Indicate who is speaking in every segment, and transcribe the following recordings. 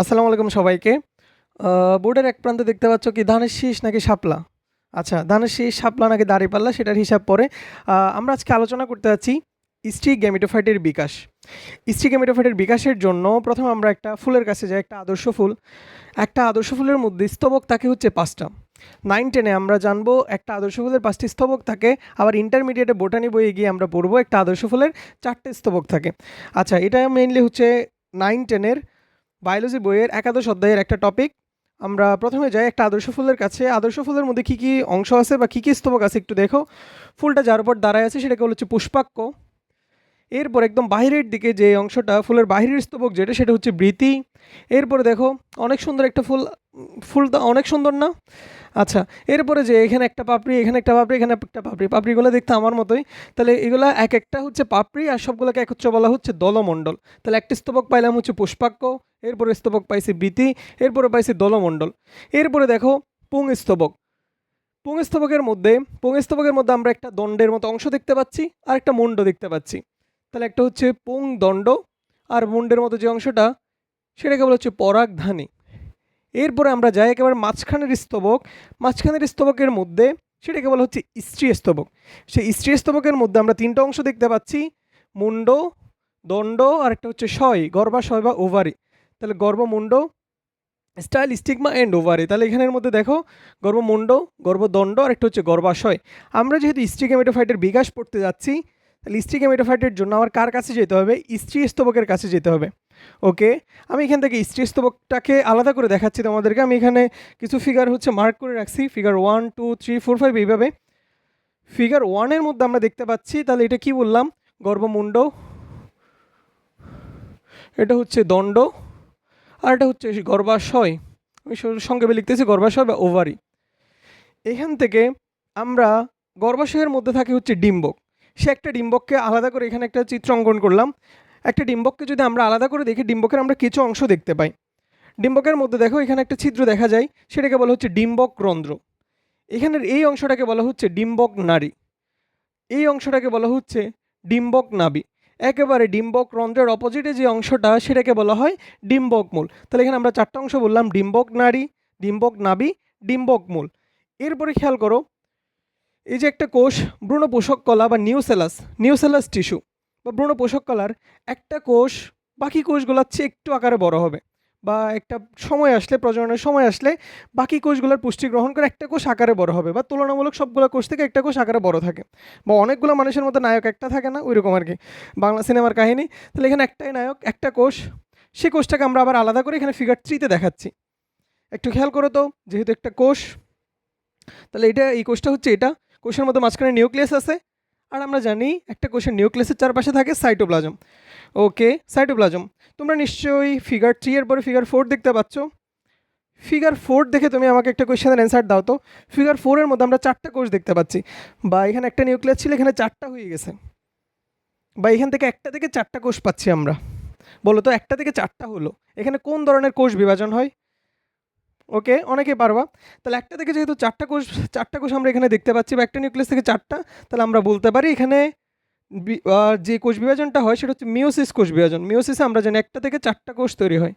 Speaker 1: আসসালামু আলাইকুম সবাইকে। বোর্ডের এক প্রান্তে দেখতে পাচ্ছ কি, ধানের শীষ নাকি শাপলা? আচ্ছা ধানের শীষ, শাপলা নাকি দাঁড়িপাল্লা সেটার হিসাব পরে। আমরা আজকে আলোচনা করতে যাচ্ছি স্ত্রী গ্যামিটোফাইটের বিকাশ। স্ত্রী গ্যামিটোফাইটের বিকাশের জন্য প্রথমে আমরা একটা ফুলের কাছে যাই, একটা আদর্শ ফুল। একটা আদর্শ ফুলের মধ্যে স্তবক থাকে হচ্ছে পাঁচটা। নাইন টেনে আমরা জানব একটা আদর্শ ফুলের পাঁচটি স্তবক থাকে আবার ইন্টারমিডিয়েটে বোটানি বইয়ে গিয়ে আমরা পড়ব একটা আদর্শ ফুলের চারটে স্তবক থাকে আচ্ছা এটা মেইনলি হচ্ছে নাইন টেনের বায়োলজি বইয়ের একাদশ অধ্যায়ের একটা টপিক আমরা প্রথমে যাই একটা আদর্শ ফুলের কাছে। আদর্শ ফুলের মধ্যে কী কী অংশ আছে বা কী কী স্তবক আছে একটু দেখো। ফুলটা যার উপর দাঁড়ায় আছে সেটাকে হচ্ছে পুষ্পাক্ষ। এরপর একদম বাহিরের দিকে যে অংশটা ফুলের বাহিরের স্তবক যেটা সেটা হচ্ছে বৃতি। এরপরে দেখো অনেক সুন্দর একটা ফুল উম, ফুলটা অনেক সুন্দর না? আচ্ছা এরপরে যে এখানে একটা পাপড়ি এখানে একটা পাপড়ি এখানে একটা পাপড়ি। পাপড়িগুলো দেখতে আমার মতোই। তাহলে এগুলো এক একটা হচ্ছে পাপড়ি আর সবগুলোকে একত্রে বলা হচ্ছে দলমণ্ডল। তাহলে একটা স্তবক পাইলাম হচ্ছে পুষ্পাক্ষ এরপরে স্তবক পাইছি বৃতি এরপরে পাইছি দলমণ্ডল। এরপরে দেখো পুং স্তবক। পুং স্তবকের মধ্যে পুং স্তবকের মধ্যে আমরা একটা দণ্ডের মতো অংশ দেখতে পাচ্ছি আর একটা মুন্ড দেখতে পাচ্ছি। তাহলে একটা হচ্ছে পুং দণ্ড আর মুন্ডের মতো যে অংশটা, সেটাকে বলা হচ্ছে পরাগধানী। এরপরে আমরা যাই একেবারে মাঝখানের স্তবক। মাঝখানের স্তবকের মধ্যে সেটাকে বলা হচ্ছে স্ত্রী স্তবক। সেই স্ত্রী স্তবকের মধ্যে আমরা তিনটা অংশ দেখতে পাচ্ছি মুন্ড দণ্ড আর একটা হচ্ছে শয় গর্ভাশয় বা ওভারি। তাহলে গর্ভমুণ্ড স্টাইল, স্টিগমা অ্যান্ড ওভারি। তাহলে এখানের মধ্যে দেখো গর্ভমুণ্ড গর্ভদণ্ড আর একটা হচ্ছে গর্ভাশয়। আমরা যেহেতু স্ট্রিগেমেটোফাইটের বিকাশ পড়তে যাচ্ছি তাহলে স্ট্রিগেমেটোফাইটের জন্য আমার কার কাছে যেতে হবে? স্ত্রী স্তবকের কাছে যেতে হবে। ওকে? আমি এখান থেকে স্ত্রী স্তবকটাকে আলাদা করে দেখাচ্ছি তোমাদেরকে। আমি এখানে কিছু ফিগার হচ্ছে মার্ক করে রাখছি। Figure one two three four five এইভাবে। ফিগার ওয়ানের মধ্যে আমরা দেখতে পাচ্ছি, তাহলে এটা কি বললাম? গর্ভমুণ্ড। এটা হচ্ছে দণ্ড। আর এটা হচ্ছে গর্ভাশয়। আমি সংক্ষেপে লিখতেছি গর্ভাশয় বা ওভারি এখান থেকে আমরা গর্ভাশয়ের মধ্যে থাকে হচ্ছে ডিম্বক সে একটা ডিম্বককে আলাদা করে এখানে একটা চিত্র অঙ্কন করলাম। একটা ডিম্বককে যদি আমরা আলাদা করে দেখি, ডিম্বকের আমরা কিছু অংশ দেখতে পাই। ডিম্বকের মধ্যে দেখো এখানে একটা ছিদ্র দেখা যায়, সেটাকে বলা হচ্ছে ডিম্বক রন্ধ্র। এখানের এই অংশটাকে বলা হচ্ছে ডিম্বক নারী এই অংশটাকে বলা হচ্ছে ডিম্বক নাবি। একেবারে ডিম্বক রন্ধ্রের অপোজিটে যে অংশটা, সেটাকে বলা হয় ডিম্বক মূল। তাহলে এখানে আমরা চারটা অংশ বললাম, ডিম্বক নারী ডিম্বক নাবি, ডিম্বক মূল। এরপরে খেয়াল করো এই যে একটা কোষ ভ্রূণ পোষক কলা বা নিউসেলাস নিউসেলাস টিস্যু বা ভ্রূণ পোষক কলার একটা কোষ, বাকি কোষগুলোর চেয়ে একটু আকারে বড় হবে বা একটা সময় আসলে, প্রজননের সময় আসলে বাকি কোষগুলোর পুষ্টি গ্রহণ করে একটা কোষ আকারে বড় হবে বা তুলনামূলক সবগুলো কোষ থেকে একটা কোষ আকারে বড় থাকে বা অনেকগুলো মানুষের মধ্যে নায়ক একটা থাকে না, ওইরকম আর কি। বাংলা সিনেমার কাহিনী, তাহলে এখানে একটাই নায়ক, একটা কোষ সেই কোষটাকে আমরা আবার আলাদা করে এখানে ফিগার থ্রিতে দেখাচ্ছি। একটু খেয়াল করো তো, যেহেতু একটা কোষ, তাহলে এটা, এই কোষটা হচ্ছে এটা কোষের মধ্যে মাঝখানে নিউক্লিয়াস আছে। আর আমরা জানি একটা কোষের নিউক্লিয়াসের চারপাশে থাকে সাইটোপ্লাজম। ওকে, সাইটোপ্লাজম। তোমরা নিশ্চয়ই ফিগার থ্রি এর পরে ফিগার ফোর দেখতে পাচ্ছ। ফিগার ফোর দেখে তুমি আমাকে একটা কোয়েশ্চেনের অ্যান্সার দাও তো। ফিগার ফোরের মধ্যে আমরা চারটা কোষ দেখতে পাচ্ছি। বা এখানে একটা নিউক্লিয়াস ছিল, এখানে চারটা হয়ে গেছে। বা এখান থেকে একটা থেকে চারটা কোষ পাচ্ছি আমরা। বলো তো, একটা থেকে চারটা হলো। এখানে কোন ধরনের কোষ বিভাজন হয়? ওকে, অনেকে পারবা। তাহলে একটা থেকে যেহেতু চারটা কোষ চারটা কোষ আমরা এখানে দেখতে পাচ্ছি বা একটা নিউক্লিয়াস থেকে চারটা, তাহলে আমরা বলতে পারি এখানে যে কোষ বিভাজনটা হয় সেটা হচ্ছে মিওসিস কোষ বিভাজন। মিওসিসে আমরা জানি একটা থেকে চারটা কোষ তৈরি হয়।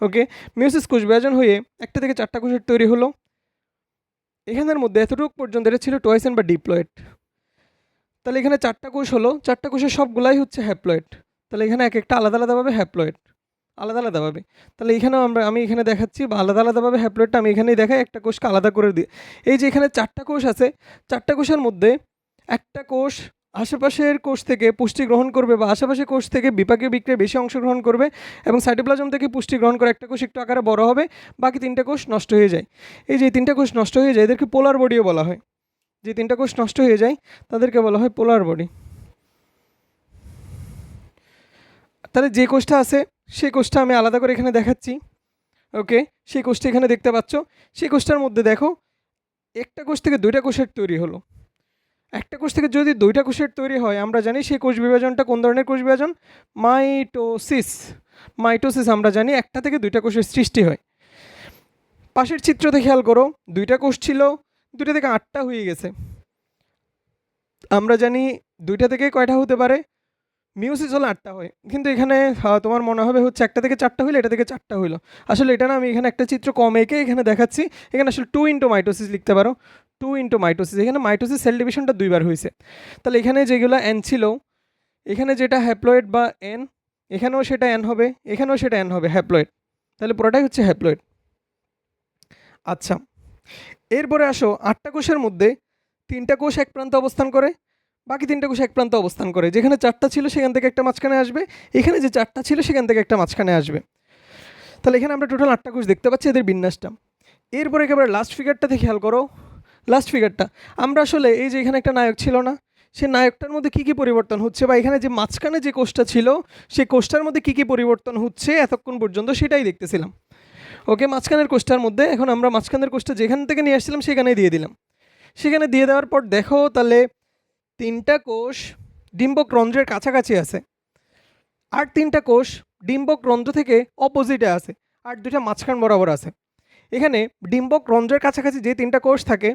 Speaker 1: ওকে মিওসিস কোষ বিভাজন হয়ে একটা থেকে চারটা কোষের তৈরি হলো। এখানের মধ্যে এতটুকু পর্যন্ত এটা ছিল টয়েসেন বা ডিপ্লয়েড। তাহলে এখানে চারটা কোষ হলো, চারটা কোষের সবগুলাই হচ্ছে হ্যাপ্লয়েড। তাহলে এখানে এক একটা আলাদা আলাদাভাবে হ্যাপ্লয়েড। আলাদা আলাদাভাবে। তাহলে এখানেও আমরা, আমি এখানে দেখাচ্ছি বা আলাদা আলাদাভাবে হ্যাপ্লয়েডটা আমি এখানেই দেখাই, একটা কোষকে আলাদা করে দিই এই যে এখানে চারটা কোষ আছে, চারটা কোষের মধ্যে একটা কোষ আশেপাশের কোষ থেকে পুষ্টি গ্রহণ করবে বা আশেপাশের কোষ থেকে বিপাকীয় বিক্রিয়ায় বেশি অংশগ্রহণ করবে এবং সাইটোপ্লাজম থেকে পুষ্টি গ্রহণ করে একটা কোষ একটু আকারে বড় হবে, বাকি তিনটা কোষ নষ্ট হয়ে যায়। এই যে তিনটা কোষ নষ্ট হয়ে যায়, এদেরকে পোলার বডিও বলা হয়। যে তিনটা কোষ নষ্ট হয়ে যায়, তাদেরকে বলা হয় পোলার বডি। তাহলে যে কোষটা আছে সেই কোষটা আমি আলাদা করে এখানে দেখাচ্ছি। ওকে? সেই কোষটা এখানে দেখতে পাচ্ছ। সেই কোষটার মধ্যে দেখো, একটা কোষ থেকে দুইটা কোষের তৈরি হলো। একটা কোষ থেকে যদি দুইটা কোষের তৈরি হয়, আমরা জানি সেই কোষ বিভাজনটা কোন ধরনের কোষ বিভাজন? মাইটোসিস। মাইটোসিস আমরা জানি একটা থেকে দুইটা কোষের সৃষ্টি হয়। পাশের চিত্রতে খেয়াল করো, দুইটা কোষ ছিল, দুইটা থেকে আটটা হয়ে গেছে। আমরা জানি দুইটা থেকে কয়টা হতে পারে? মিউসিস হলে আটটা হয়। কিন্তু এখানে তোমার মনে হবে হচ্ছে একটা থেকে চারটা হইল, এটা থেকে চারটা হইল। আসলে এটা না, আমি এখানে একটা চিত্র কম এঁকে এখানে দেখাচ্ছি। এখানে আসলে টু ইন্টু মাইটোসিস লিখতে পারো। টু ইন্টু মাইটোসিস এখানে মাইটোসিস সেল ডিভিশনটা দুইবার হয়েছে। তাহলে এখানে যেগুলো এন ছিল, এখানে যেটা হ্যাপ্লয়েড বা এন এখানেও সেটা এন হবে, এখানেও সেটা এন হবে হ্যাপ্লয়েড তাহলে পুরোটাই হচ্ছে হ্যাপ্লয়েড আচ্ছা এরপরে আসো, আটটা কোষের মধ্যে তিনটা কোষ এক প্রান্তে অবস্থান করে বাকি তিনটা কোষ এক প্রান্তে অবস্থান করে। যেখানে চারটা ছিল সেখান থেকে একটা মাঝখানে আসবে। এখানে যে চারটা ছিল সেখান থেকে একটা মাঝখানে আসবে। তাহলে এখানে আমরা টোটাল আটটা কোষ দেখতে পাচ্ছি, এদের বিন্যাসটা। এরপরে একেবারে লাস্ট ফিগারটাতে খেয়াল করো। লাস্ট ফিগারটা আমরা আসলে এই যে এখানে একটা নায়ক ছিল না, সে নায়কটার মধ্যে কী কী পরিবর্তন হচ্ছে বা এখানে যে মাঝখানে যে কোষটা ছিল, সেই কোষটার মধ্যে কী কী পরিবর্তন হচ্ছে এতক্ষণ পর্যন্ত সেটাই দেখতেছিলাম। ওকে, মাঝখানের কোষটার মধ্যে এখন আমরা মাঝখানের কোষটা যেখান থেকে নিয়ে আসছিলাম সেখানেই দিয়ে দিলাম। সেখানে দিয়ে দেওয়ার পর দেখো তাহলে তিনটা কোষ ডিম্বক রন্ধ্রের কাছাকাছি আছে আর তিনটা কোষ ডিম্বক রন্ধ্র থেকে অপোজিটে আছে আর দুটা মাঝখান বরাবর আছে। এখানে ডিম্বক রন্ধ্রের কাছাকাছি যে তিনটা কোষ থাকে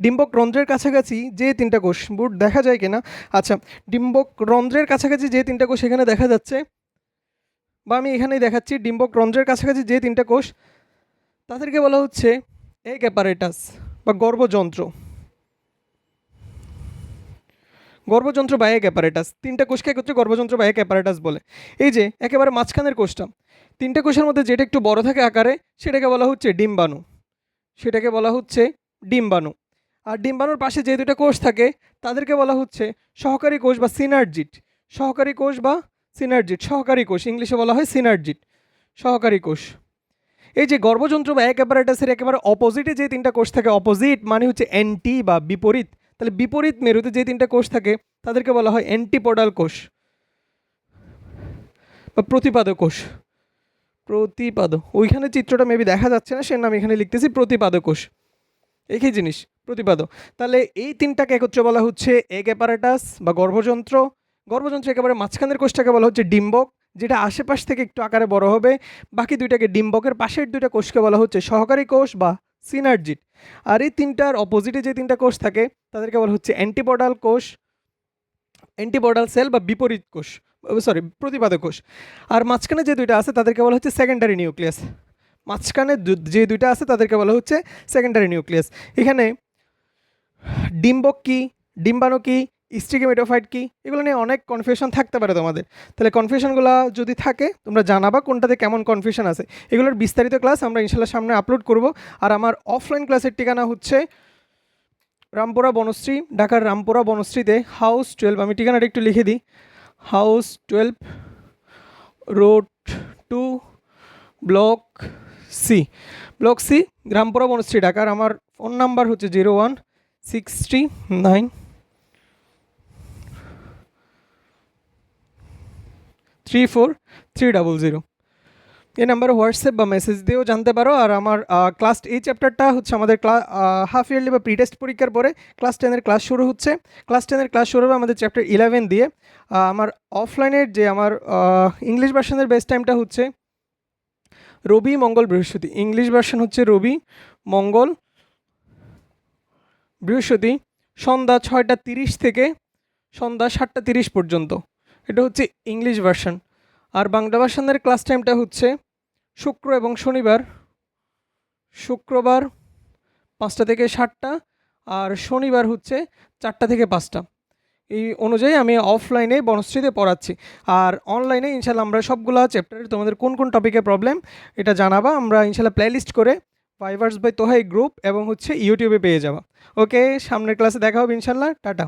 Speaker 1: ডিম্বক রন্ধ্রের কাছাকাছি যে তিনটা কোষ, বুট দেখা যায় কিনা? আচ্ছা ডিম্বক রন্ধ্রের কাছাকাছি যে তিনটা কোষ এখানে দেখা যাচ্ছে, বা আমি এখানেই দেখাচ্ছি ডিম্বক রন্ধ্রের কাছাকাছি যে তিনটা কোষ, তাদেরকে বলা হচ্ছে এক অ্যাপারেটাস বা গর্ভযন্ত্র। গর্ভযন্ত্র বা অ্যাপারেটাস তিনটা কোষকে একত্রে গর্ভযন্ত্র বা এক অ্যাপারেটাস বলে। এই যে, একেবারে মাঝখানের কোষটা। তিনটা কোষের মধ্যে যেটা একটু বড় থাকে আকারে, সেটাকে বলা হচ্ছে ডিম্বাণু। সেটাকে বলা হচ্ছে ডিম্বাণু। আর ডিম্বাণুর পাশে যে দুটো কোষ থাকে, তাদেরকে বলা হচ্ছে সহকারী কোষ বা সিনার্জিট সহকারী কোষ বা সিনার্জিট সহকারী কোষ, ইংলিশে বলা হয় সিনার্জিট সহকারী কোষ। এই যে, গর্ভযন্ত্র বা এক অ্যাপারেটাসের একেবারে অপোজিটে যে তিনটা কোষ থাকে অপোজিট মানে হচ্ছে অ্যান্টি বা বিপরীত। তাহলে বিপরীত মেরুতে যে তিনটা কোষ থাকে, তাদেরকে বলা হয় অ্যান্টিপোডাল কোষ বা প্রতিপাদ কোষ। প্রতিপাদ ওইখানে চিত্রটা মেবি দেখা যাচ্ছে না, সে নাম এখানে লিখতেছি প্রতিপাদ কোষ। একই জিনিস প্রতিপাদ তাহলে এই তিনটাকে একত্রে বলা হচ্ছে এক অ্যাপারেটাস বা গর্ভযন্ত্র। গর্ভযন্ত্র একেবারে মাঝখানের কোষটাকে বলা হচ্ছে ডিম্বক, যেটা আশেপাশ থেকে একটু আকারে বড় হবে। বাকি দুইটাকে ডিম্বকের পাশের দুইটা কোষকে বলা হচ্ছে সহকারী কোষ বা সিনার্জিট। আর এই তিনটার অপোজিটে যে তিনটা কোষ থাকে, তাদেরকে বলা হচ্ছে অ্যান্টিবডাল কোষ অ্যান্টিবডাল সেল বা বিপরীত কোষ সরি প্রতিপাদক কোষ। আর মাঝখানে যে দুইটা আছে, তাদেরকে বলা হচ্ছে সেকেন্ডারি নিউক্লিয়াস মাঝখানে যে দুইটা আছে, তাদেরকে বলা হচ্ছে সেকেন্ডারি নিউক্লিয়াস এখানে ডিম্বক কি? ডিম্বাণু কি? স্টিগেমেটোফাইট কি? এগুলো নিয়ে অনেক কনফিউশন থাকতে পারে তোমাদের। তাহলে কনফিউশনগুলো যদি থাকে, তোমরা জানাবা কোনটাতে কেমন কনফিউশন আছে। এগুলোর বিস্তারিত ক্লাস আমরা ইনশাল্লাহ সামনে আপলোড করব। আর আমার অফলাইন ক্লাসের ঠিকানা হচ্ছে রামপুরা বনশ্রী, ঢাকার রামপুরা বনশ্রীতে হাউস টুয়েলভ আমি ঠিকানাটা একটু লিখে দিই। House twelve road two block C block C Rampura Banasree, ঢাকার। আমার ফোন নাম্বার হচ্ছে zero one six three nine three four three double zero এই নাম্বারে হোয়াটসঅ্যাপ বা মেসেজ দিয়েও জানতে পারো। আর আমার ক্লাস এই চ্যাপ্টারটা হচ্ছে আমাদের ক্লাস হাফ ইয়ারলি বা প্রি টেস্ট পরীক্ষার পরে ক্লাস টেনের ক্লাস শুরু হচ্ছে। ক্লাস টেনের ক্লাস শুরু হবে আমাদের চ্যাপ্টার ইলেভেন দিয়ে। আমার অফলাইনের যে আমার ইংলিশ ভার্সনের বেস্ট টাইমটা হচ্ছে রবি, মঙ্গল, বৃহস্পতি। ইংলিশ ভার্সন হচ্ছে রবি, মঙ্গল, বৃহস্পতি। সন্ধ্যা ছয়টা তিরিশ থেকে সন্ধ্যা সাতটা তিরিশ পর্যন্ত। এটা হচ্ছে ইংলিশ ভার্সন আর বাংলা ভার্সনের ক্লাস টাইমটা হচ্ছে শুক্র এবং শনিবার। শুক্রবার পাঁচটা থেকে সাতটা আর শনিবার হচ্ছে চারটা থেকে পাঁচটা। এই অনুযায়ী আমি অফলাইনে বনশ্রীতে পড়াচ্ছি। আর অনলাইনে ইনশাল্লাহ আমরা সবগুলো চ্যাপ্টারে তোমাদের কোন কোন টপিকে প্রবলেম এটা জানাবা। আমরা ইনশাল্লাহ প্লেলিস্ট করে ফাইভার্স বাই তোহাই গ্রুপ এবং হচ্ছে ইউটিউবে পেয়ে যাবা। ওকে সামনের ক্লাসে দেখা হবে ইনশাল্লাহ টাটা।